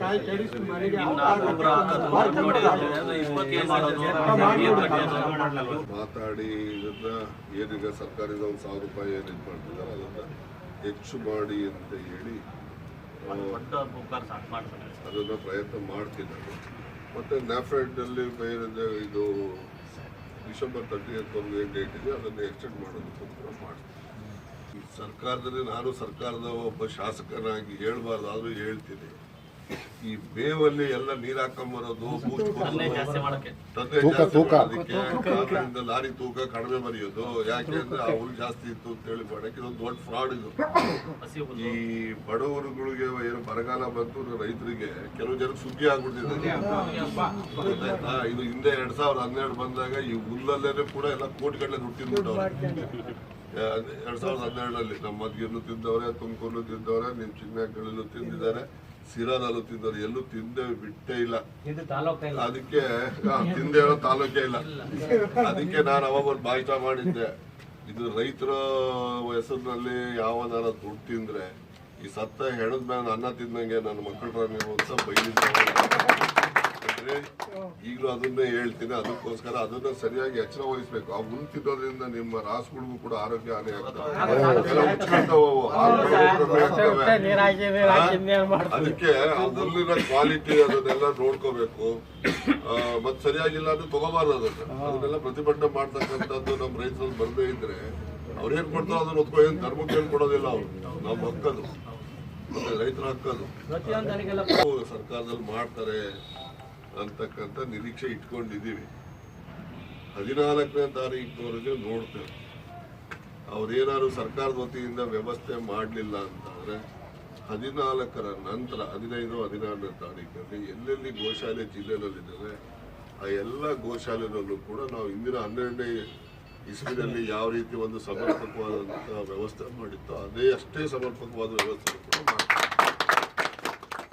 ಕಾಯಿ ಕೆಡಿಸಿ ಮನೆಗೆ ಮಾತಾಡಿ ಇದನ್ನ ಏನೀಗ ಸರ್ಕಾರದ ಒಂದು ಸಾವಿರ ರೂಪಾಯಿ ಏನು ಇದು ಮಾಡ್ತಿದ್ದಾರೆ? ಅದನ್ನ ಹೆಚ್ಚು ಮಾಡಿ ಅಂತ ಹೇಳಿ ಅದನ್ನು ಪ್ರಯತ್ನ ಮಾಡ್ತಿದ್ದಾರೆ. ಮತ್ತೆ ನ್ಯಾಫೆಡ್ ಅಲ್ಲಿ ಬೇರೆ ಇದು ಡಿಸೆಂಬರ್ ತರ್ಟಿ ಒಂದು ಏನು ಡೇಟ್ ಇದೆ? ಅದನ್ನು ಎಕ್ಸ್ಟೆಂಡ್ ಮಾಡೋದಕ್ಕೋಸ್ಕರ ಮಾಡ್ತೀವಿ ಸರ್ಕಾರದಲ್ಲಿ ನಾನು ಸರ್ಕಾರದ ಒಬ್ಬ ಶಾಸಕನಾಗಿ ಹೇಳಬಾರ್ದು ಆದ್ರೂ ಹೇಳ್ತೀನಿ. ಈ ಬೇವಲ್ಲಿ ಎಲ್ಲ ನೀರ್ ಹಾಕೊಂಬರೋದು ಲಾರಿ ತೂಕ ಕಡಿಮೆ ಬರೆಯೋದು ಯಾಕೆ ಅಂದ್ರೆ ಆ ಹುಲ್ ಜಾಸ್ತಿ ಇತ್ತು ಅಂತ ಹೇಳಿ ಮಾಡಕ್ಕೆ ಇದೊಂದು ದೊಡ್ಡ ಫ್ರಾಡ್ ಇದು. ಈ ಬಡವರುಗಳಿಗೆ ಏನು ಬರಗಾಲ ಬಂತು ರೈತರಿಗೆ ಕೆಲವು ಜನ ಸುಗ್ಗಿ ಆಗ್ಬಿಡ್ತಿದ್ದಾರೆ? ಇದು ಹಿಂದೆ ಎರಡ್ ಸಾವಿರದ ಹನ್ನೆರಡು ಬಂದಾಗ ಈ ಹುಲ್ಲಲ್ಲೇನೆ ಕೂಡ ಎಲ್ಲ ಕೋಟಿಗಟ್ಟಲೆ ದುಡ್ಡು ತಿಂದ್ಬಿಟ್ಟವ್ರೆ. ಎರಡ್ ಸಾವಿರದ ಹನ್ನೆರಡರಲ್ಲಿ ನಮ್ಮ ಮದ್ಗಿಯನ್ನು ತಿಂದವ್ರೆ ತುಮಕೂರು ತಿಂದವ್ರೆ ನಿಮ್ ಚಿನ್ನಗಳಲ್ಲೂ ತಿಂದಿದ್ದಾರೆ ಸಿರಾದಲ್ಲೂ ತಿಂದವ್ರೆ ಎಲ್ಲೂ ತಿಂದೆ ಬಿಟ್ಟೇ ಇಲ್ಲ. ಅದಕ್ಕೆ ತಿಂದೆ ಹೇಳೋ ತಾಲೂಕೇ ಇಲ್ಲ. ಅದಕ್ಕೆ ನಾನು ಅವಾಗ ಒಂದು ಬಾಯ್ತ ಮಾಡಿದ್ದೆ. ಇದು ರೈತರ ಹೆಸರಿನಲ್ಲಿ ಯಾವನಾರ ದುಡ್ಡು ತಿಂದ್ರೆ ಈ ಸತ್ತ ಹೆಣದ ಮೇಲೆ ಅನ್ನ ತಿಂದಂಗೆ ನನ್ನ ಮಕ್ಕಳ ನೀವು ಅಂತ ಬೈದಿದ್ದೆ ಅಂದ್ರೆ ಈಗಲೂ ಅದನ್ನೇ ಹೇಳ್ತೀನಿ ಅದಕ್ಕೋಸ್ಕರ ಅದನ್ನ ಸರಿಯಾಗಿ ಎಚ್ಚರ ವಹಿಸ್ಬೇಕು ಆ ಹುಲ್ ತಿನ್ನೋದ್ರಿಂದ ನಿಮ್ಮ ರಾಸುಗಳಿಗೂ ಕೂಡ ಆರೋಗ್ಯ ಹಾನಿ ಆಗ್ತದೆ. ಅದಕ್ಕೆ ಹುಲ್ಲಿನ ಕ್ವಾಲಿಟಿ ಅದನ್ನೆಲ್ಲ ನೋಡ್ಕೋಬೇಕು. ಆ, ಮತ್ ಸರಿಯಾಗಿಲ್ಲ ಅಂದ್ರೆ ತಗೋಬಾರ್ದು ಅದನ್ನ. ಅದನ್ನೆಲ್ಲ ಪ್ರತಿಭಟನೆ ಮಾಡ್ತಕ್ಕಂಥದ್ದು ನಮ್ಮ ರೈತರಲ್ಲಿ ಬರದೇ ಇದ್ರೆ ಅವ್ರೇನ್ ಕೊಡ್ತಾರೋ ಅದನ್ನ ಒತ್ಕೊ ಏನ್ ಧರ್ಮಕ್ಕೆ ಏನ್ ಕೊಡೋದಿಲ್ಲ ಅವ್ರು. ನಮ್ಮ ಹಕ್ಕದು. ರೈತರ ಹಕ್ಕದು. ಸರ್ಕಾರದಲ್ಲಿ ಮಾಡ್ತಾರೆ. ಅಂತಕ್ಕಂಥ ನಿರೀಕ್ಷೆ ಇಟ್ಕೊಂಡಿದ್ದೀವಿ. ಹದಿನಾಲ್ಕನೇ ತಾರೀಕಿನವರೆಗೆ ನೋಡ್ತೇವೆ. ಅವ್ರೇನಾದ್ರು ಸರ್ಕಾರದ ವತಿಯಿಂದ ವ್ಯವಸ್ಥೆ ಮಾಡಲಿಲ್ಲ ಅಂತಂದರೆ, ಹದಿನಾಲ್ಕರ ನಂತರ, ಹದಿನೈದು, ಹದಿನಾರನೇ ತಾರೀಕಲ್ಲಿ ಎಲ್ಲೆಲ್ಲಿ ಗೋಶಾಲೆ ಜಿಲ್ಲೆನಲ್ಲಿದ್ದಾವೆ ಆ ಎಲ್ಲ ಗೋಶಾಲೆನಲ್ಲೂ ಕೂಡ ನಾವು ಇಂದಿನ ಹನ್ನೆರಡನೇ ಇಸ್ವಿನಲ್ಲಿ ಯಾವ ರೀತಿ ಒಂದು ಸಮರ್ಪಕವಾದಂತಹ ವ್ಯವಸ್ಥೆ ಮಾಡಿತ್ತೋ, ಅದೇ ಅಷ್ಟೇ ಸಮರ್ಪಕವಾದ ವ್ಯವಸ್ಥೆ ಕೂಡ ಮಾಡ್ತೀವಿ.